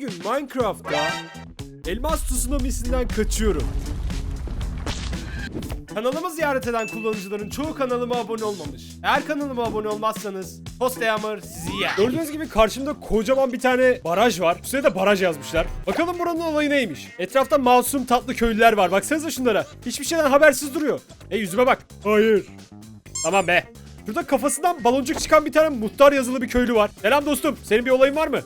Bugün Minecraft'ta elmas tsunamisinden kaçıyorum. Kanalımı ziyaret eden kullanıcıların çoğu kanalıma abone olmamış. Eğer kanalıma abone olmazsanız Post Yağmur sizi yer. Gördüğünüz gibi karşımda kocaman bir tane baraj var. Üstüne de baraj yazmışlar. Bakalım buranın olayı neymiş? Etrafta masum tatlı köylüler var. Baksanıza şunlara. Hiçbir şeyden habersiz duruyor. E yüzüme bak. Hayır. Tamam be. Şurada kafasından baloncuk çıkan bir tane muhtar yazılı bir köylü var. Selam dostum. Senin bir olayın var mı?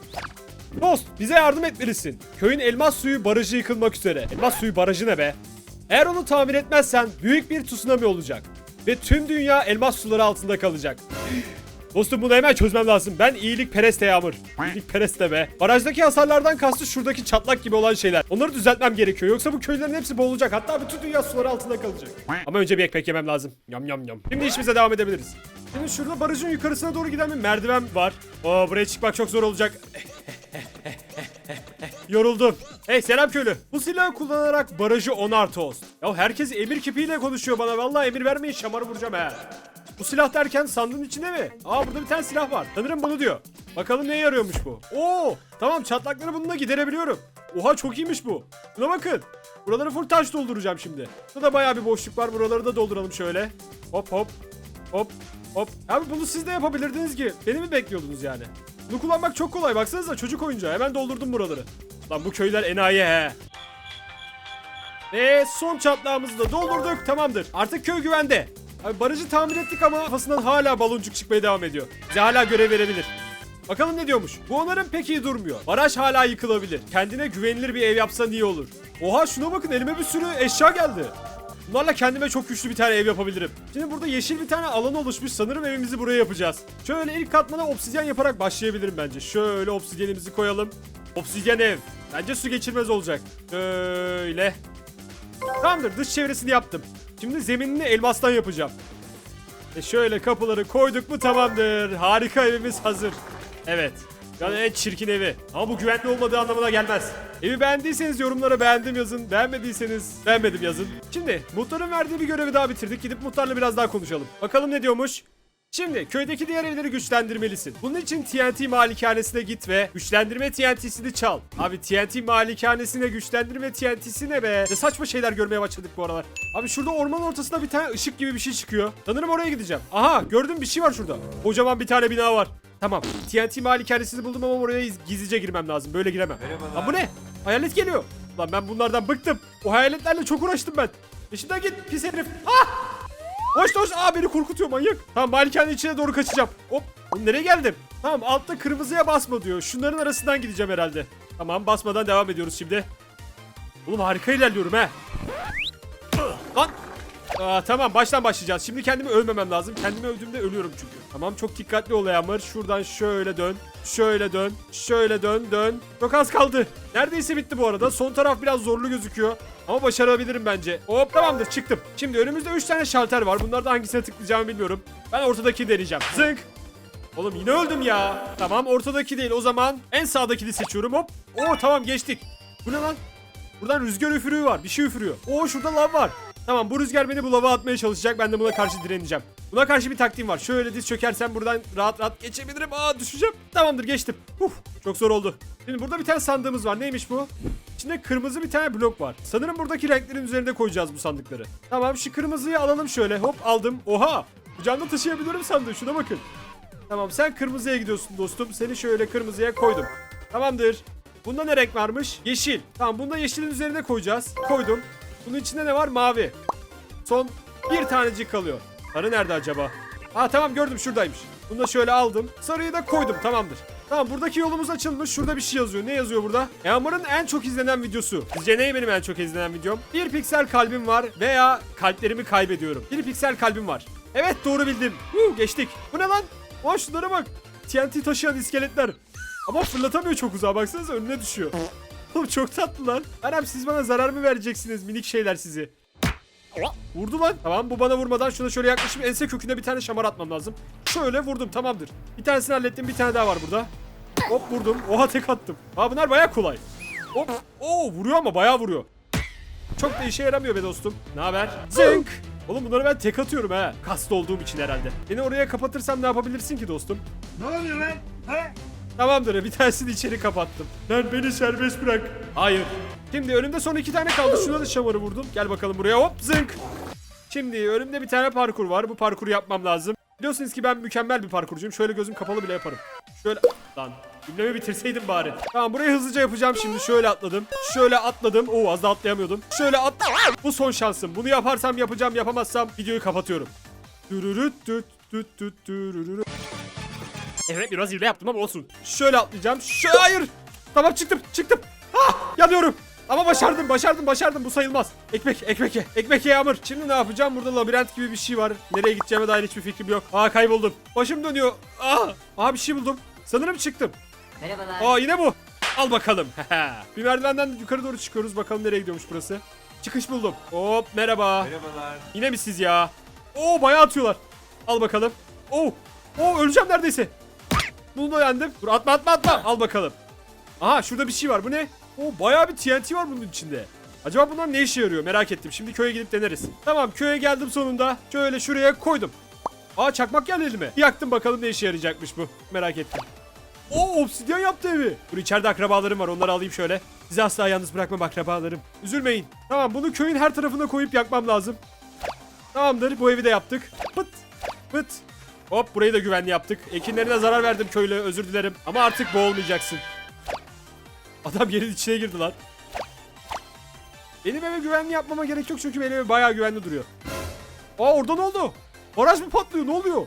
Dost bize yardım etmelisin. Köyün elmas suyu barajı yıkılmak üzere. Elmas suyu barajı ne be? Eğer onu tamir etmezsen büyük bir tsunami olacak. Ve tüm dünya elmas suları altında kalacak. Dostum bunu hemen çözmem lazım. Ben iyilik pereste Yağmur. İyilik pereste be. Barajdaki hasarlardan kastı şuradaki çatlak gibi olan şeyler. Onları düzeltmem gerekiyor. Yoksa bu köylerin hepsi boğulacak. Hatta bütün dünya suları altında kalacak. Ama önce bir ekmek yemem lazım. Yam yam yam. Şimdi işimize devam edebiliriz. Şimdi şurada barajın yukarısına doğru giden bir merdiven var. Oo buraya çıkmak çok zor olacak. Yoruldum. Hey selam köylü. Bu silahı kullanarak barajı onar tost. Ya herkes emir kipiyle konuşuyor bana. Vallahi emir vermeyin şamarı vuracağım he. Bu silah derken sandığın içinde mi? Aa burada bir tane silah var. Sanırım bunu diyor. Bakalım neye yarıyormuş bu? Oo tamam çatlakları bununla giderebiliyorum. Oha çok iyiymiş bu. Buna bakın. Buraları full taş dolduracağım şimdi. Burada bayağı bir boşluk var. Buraları da dolduralım şöyle. Hop hop. Hop hop. Abi bunu siz de yapabilirdiniz ki. Beni mi bekliyordunuz yani? Bunu kullanmak çok kolay. Baksanıza çocuk oyuncağı. Hemen doldurdum buraları. Lan bu köyler enayi he. Ve son çatlağımızı da doldurduk. Tamamdır. Artık köy güvende. Abi barajı tamir ettik ama kafasından hala baloncuk çıkmaya devam ediyor. Bize hala görev verebilir. Bakalım ne diyormuş. Bu onarım pek iyi durmuyor. Baraj hala yıkılabilir. Kendine güvenilir bir ev yapsan iyi olur. Oha şuna bakın elime bir sürü eşya geldi. Bunlarla kendime çok güçlü bir tane ev yapabilirim. Şimdi burada yeşil bir tane alan oluşmuş. Sanırım evimizi buraya yapacağız. Şöyle ilk katmana obsidyen yaparak başlayabilirim bence. Şöyle obsidyenimizi koyalım. Obsidyen ev. Bence su geçirmez olacak. Böyle. Tamamdır dış çevresini yaptım. Şimdi zeminini elmastan yapacağım. E şöyle kapıları koyduk mu tamamdır. Harika evimiz hazır. Evet. Yani en çirkin evi. Ama bu güvenli olmadığı anlamına gelmez. Evi beğendiyseniz yorumlara beğendim yazın. Beğenmediyseniz beğenmedim yazın. Şimdi muhtarın verdiği bir görevi daha bitirdik. Gidip muhtarla biraz daha konuşalım. Bakalım ne diyormuş? Şimdi köydeki diğer evleri güçlendirmelisin. Bunun için TNT malikanesine git ve güçlendirme TNT'sini çal. Abi TNT malikanesine güçlendirme TNT'si ne be? Ne saçma şeyler görmeye başladık bu aralar. Abi şurada ormanın ortasında bir tane ışık gibi bir şey çıkıyor. Sanırım oraya gideceğim. Aha gördüm bir şey var şurada. Kocaman bir tane bina var. Tamam. TNT malikanesini buldum ama oraya gizlice girmem lazım. Böyle giremem. Merhabalar. Lan bu ne? Hayalet geliyor. Lan ben bunlardan bıktım. O hayaletlerle çok uğraştım ben. Peşinden git pis herif. Ah! Hoş hoş. Aa beni korkutuyor manyak. Tamam malikanenin içine doğru kaçacağım. Hop. Nereye geldim? Tamam altta kırmızıya basma diyor. Şunların arasından gideceğim herhalde. Tamam basmadan devam ediyoruz şimdi. Oğlum harika ilerliyorum he. Lan. Aa, tamam baştan başlayacağız. Şimdi kendimi övmemem lazım. Kendimi övdüğümde ölüyorum çünkü. Tamam çok dikkatli ol Yağmur. Şuradan şöyle dön. Şöyle dön. Şöyle dön dön. Çok az kaldı. Neredeyse bitti bu arada. Son taraf biraz zorlu gözüküyor. Ama başarabilirim bence. Hop tamamdır çıktım. Şimdi önümüzde 3 tane şalter var. Bunlardan hangisine tıklayacağımı bilmiyorum. Ben ortadaki deneyeceğim. Zınk. Oğlum yine öldüm ya. Tamam ortadaki değil o zaman en sağdakini seçiyorum hop. Oo tamam geçtik. Bu ne lan? Buradan rüzgar üfürüğü var. Bir şey üfürüyor. Oo şurada lav var. Tamam bu rüzgar beni bu lava atmaya çalışacak. Ben de buna karşı direneceğim. Buna karşı bir taktiğim var. Şöyle diz çökersem buradan rahat rahat geçebilirim. Aa düşeceğim. Tamamdır geçtim. Uf, çok zor oldu. Şimdi burada bir tane sandığımız var. Neymiş bu? İçinde kırmızı bir tane blok var. Sanırım buradaki renklerin üzerinde koyacağız bu sandıkları. Tamam şu kırmızıyı alalım şöyle. Hop aldım. Oha! Kucağımda taşıyabiliyorum sandığı. Şuna bakın. Tamam sen kırmızıya gidiyorsun dostum. Seni şöyle kırmızıya koydum. Tamamdır. Bunda ne renk varmış? Yeşil. Tamam bunda yeşilin üzerine koyacağız. Koydum. Bunun içinde ne var? Mavi. Son bir tanecik kalıyor. Sarı nerede acaba? Aa tamam gördüm şuradaymış. Bunu da şöyle aldım. Sarıyı da koydum tamamdır. Tamam buradaki yolumuz açılmış. Şurada bir şey yazıyor. Ne yazıyor burada? Yağmur'un en çok izlenen videosu. Sizce ne benim en çok izlenen videom? Bir piksel kalbim var veya kalplerimi kaybediyorum. Bir piksel kalbim var. Evet doğru bildim. Huu, geçtik. Bu ne lan? Aa şunlara bak. TNT taşıyan iskeletler. Ama fırlatamıyor çok uzağa baksanıza önüne düşüyor. Oğlum çok tatlı lan. Anam siz bana zarar mı vereceksiniz minik şeyler sizi? Vurdu lan. Tamam bu bana vurmadan şuna şöyle yaklaşıp ense köküne bir tane şamar atmam lazım. Şöyle vurdum tamamdır. Bir tanesini hallettim bir tane daha var burada. Hop vurdum. Oha tek attım. Aa bunlar baya kolay. Hop. Oo vuruyor ama baya vuruyor. Çok da işe yaramıyor be dostum. Ne haber? Zınk. Oğlum bunları ben tek atıyorum ha. Kasta olduğum için herhalde. Beni oraya kapatırsam ne yapabilirsin ki dostum? Ne oluyor lan? He? Tamamdır bir tanesini içeri kapattım. Lan beni serbest bırak. Hayır. Şimdi önümde son iki tane kaldı. Şuna da şamarı vurdum. Gel bakalım buraya hop zınk. Şimdi önümde bir tane parkur var. Bu parkuru yapmam lazım. Biliyorsunuz ki ben mükemmel bir parkurcuyum. Şöyle gözüm kapalı bile yaparım. Şöyle lan cümlemi bitirseydim bari. Tamam burayı hızlıca yapacağım şimdi. Şöyle atladım. Şöyle atladım. Oo az da atlayamıyordum. Şöyle atla. Bu son şansım. Bunu yaparsam yapacağım. Yapamazsam videoyu kapatıyorum. Dürürüt düt düt düt dürürüt. Evet biraz hile yaptım ama olsun. Şöyle atlayacağım. Şöyle hayır. Tamam çıktım çıktım. Ah yanıyorum. Ama başardım başardım başardım bu sayılmaz. Ekmek ekmek ye ekmek ye Yağmur. Şimdi ne yapacağım burada labirent gibi bir şey var. Nereye gideceğime dair hiçbir fikrim yok. Aa kayboldum. Başım dönüyor. Aa, aa bir şey buldum. Sanırım çıktım. Merhabalar. Aa yine bu. Al bakalım. bir merdivenden yukarı doğru çıkıyoruz. Bakalım nereye gidiyormuş burası. Çıkış buldum. Hop merhaba. Merhabalar. Yine mi siz ya? Oo bayağı atıyorlar. Al bakalım. Oo. Oo öleceğim neredeyse. Bunu da yendim. Dur atma atma atma. Al bakalım. Aha şurada bir şey var. Bu ne? Oo bayağı bir TNT var bunun içinde. Acaba bunlar ne işe yarıyor merak ettim. Şimdi köye gidip deneriz. Tamam köye geldim sonunda. Şöyle şuraya koydum. Aa çakmak geldi elime. Yaktım bakalım ne işe yarayacakmış bu. Merak ettim. Oo obsidyen yaptı evi. Dur içeride akrabalarım var onları alayım şöyle. Sizi asla yalnız bırakmam akrabalarım. Üzülmeyin. Tamam bunu köyün her tarafına koyup yakmam lazım. Tamamdır bu evi de yaptık. Pıt pıt. Hop burayı da güvenli yaptık. Ekinlerine zarar verdim köylü özür dilerim. Ama artık boğulmayacaksın. Adam yerin içine girdi lan. Benim eve güvenli yapmama gerek yok çünkü benim ev bayağı güvenli duruyor. Aa orada ne oldu? Baraj mı patlıyor ne oluyor?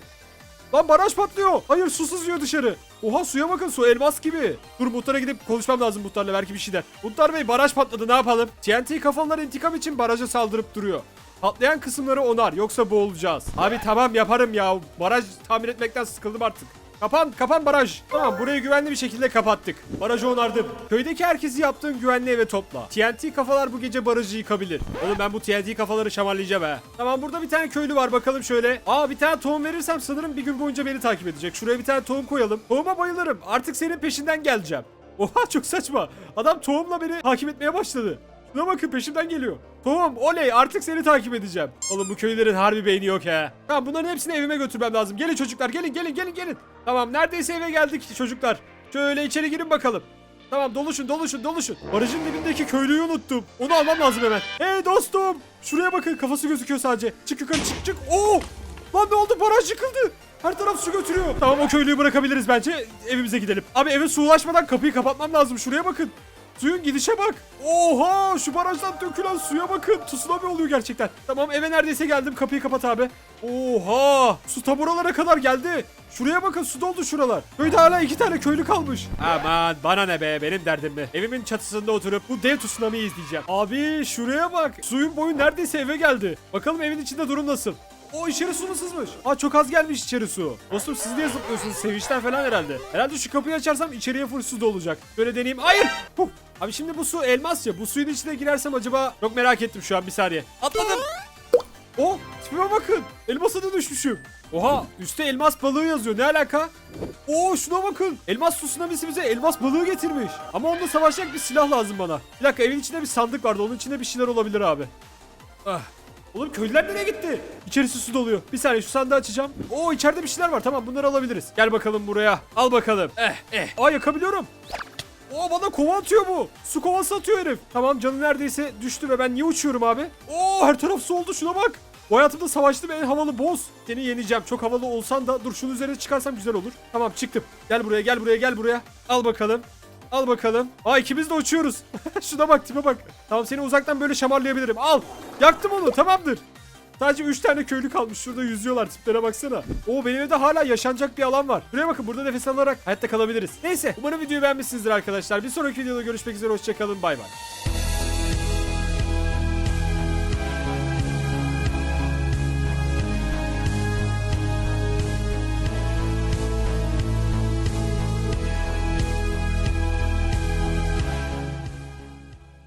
Lan baraj patlıyor. Hayır su sızıyor dışarı. Oha suya bakın su elmas gibi. Dur muhtara gidip konuşmam lazım muhtarla belki bir şey der. Muhtar bey baraj patladı ne yapalım? TNT kafalar intikam için baraja saldırıp duruyor. Patlayan kısımları onar yoksa boğulacağız. Abi tamam yaparım ya. Baraj tamir etmekten sıkıldım artık. Kapan, kapan baraj. Tamam burayı güvenli bir şekilde kapattık. Barajı onardım. Köydeki herkesi yaptığın güvenli eve topla. TNT kafalar bu gece barajı yıkabilir. Oğlum ben bu TNT kafaları şamarlayacağım ha. Tamam burada bir tane köylü var bakalım şöyle. Aa bir tane tohum verirsem sanırım bir gün boyunca beni takip edecek. Şuraya bir tane tohum koyalım. Tohuma bayılırım. Artık senin peşinden geleceğim. Oha çok saçma. Adam tohumla beni takip etmeye başladı. Şuna bakın peşimden geliyor. Tohum oley artık seni takip edeceğim. Oğlum bu köylülerin harbi beyni yok he. Tamam bunların hepsini evime götürmem lazım. Gelin çocuklar gelin gelin gelin gelin. Tamam neredeyse eve geldik çocuklar. Şöyle içeri girin bakalım. Tamam doluşun doluşun doluşun. Barajın dibindeki köylüyü unuttum. Onu almam lazım hemen. Hey dostum. Şuraya bakın kafası gözüküyor sadece. Çık yukarı çık çık. Oo! Lan ne oldu baraj yıkıldı. Her taraf su götürüyor. Tamam o köylüyü bırakabiliriz bence. Evimize gidelim. Abi eve su ulaşmadan kapıyı kapatmam lazım. Şuraya bakın. Suyun gidişe bak. Oha şu barajdan dökülen suya bakın. Tsunami oluyor gerçekten. Tamam eve neredeyse geldim. Kapıyı kapat abi. Oha su ta buralara kadar geldi. Şuraya bakın su doldu şuralar. Köyde hala iki tane köylü kalmış. Aman bana ne be benim derdim mi? Evimin çatısında oturup bu dev tsunami'yi izleyeceğim. Abi şuraya bak. Suyun boyu neredeyse eve geldi. Bakalım evin içinde durum nasıl? O içeri su mu sızmış? Aa çok az gelmiş içeri su. Dostum siz niye zıplıyorsunuz? Sevinçten falan herhalde. Herhalde şu kapıyı açarsam içeriye full su dolacak. Böyle deneyeyim. Hayır! Puf! Abi şimdi bu su elmas ya. Bu suyun içine girersem acaba... Çok merak ettim şu an bir saniye. Atladım. Oh tipime bakın. Elmasa da düşmüşüm. Oha üstte elmas balığı yazıyor. Ne alaka? Oo şuna bakın. Elmas su tsunamisi bize elmas balığı getirmiş. Ama onunla savaşacak bir silah lazım bana. Bir dakika evin içinde bir sandık vardı. Onun içinde bir şeyler olabilir abi. Ah. Oğlum köylüler nereye gitti? İçerisi su doluyor. Bir saniye şu sandığı açacağım. Oo içeride bir şeyler var. Tamam bunları alabiliriz. Gel bakalım buraya. Al bakalım. Eh eh. Aa yakabiliyorum. Oo bana kova atıyor bu. Su kovası atıyor herif. Tamam canı neredeyse düştü ve ben niye uçuyorum abi? Oo her taraf su oldu şuna bak. Bu hayatımda savaştığım en havalı boss. Seni yeneceğim. Çok havalı olsan da dur şunun üzerine çıkarsam güzel olur. Tamam çıktım. Gel buraya gel buraya gel buraya. Al bakalım. Al bakalım. Aa ikimiz de uçuyoruz. Şuna bak tipe bak. Tamam seni uzaktan böyle şamarlayabilirim. Al. Yaktım onu tamamdır. Sadece 3 tane köylü kalmış. Şurada yüzüyorlar. Tiplere baksana. Oo benim evde hala yaşanacak bir alan var. Buraya bakın burada nefes alarak hayatta kalabiliriz. Neyse umarım videoyu beğenmişsinizdir arkadaşlar. Bir sonraki videoda görüşmek üzere. Hoşçakalın. Bay bay.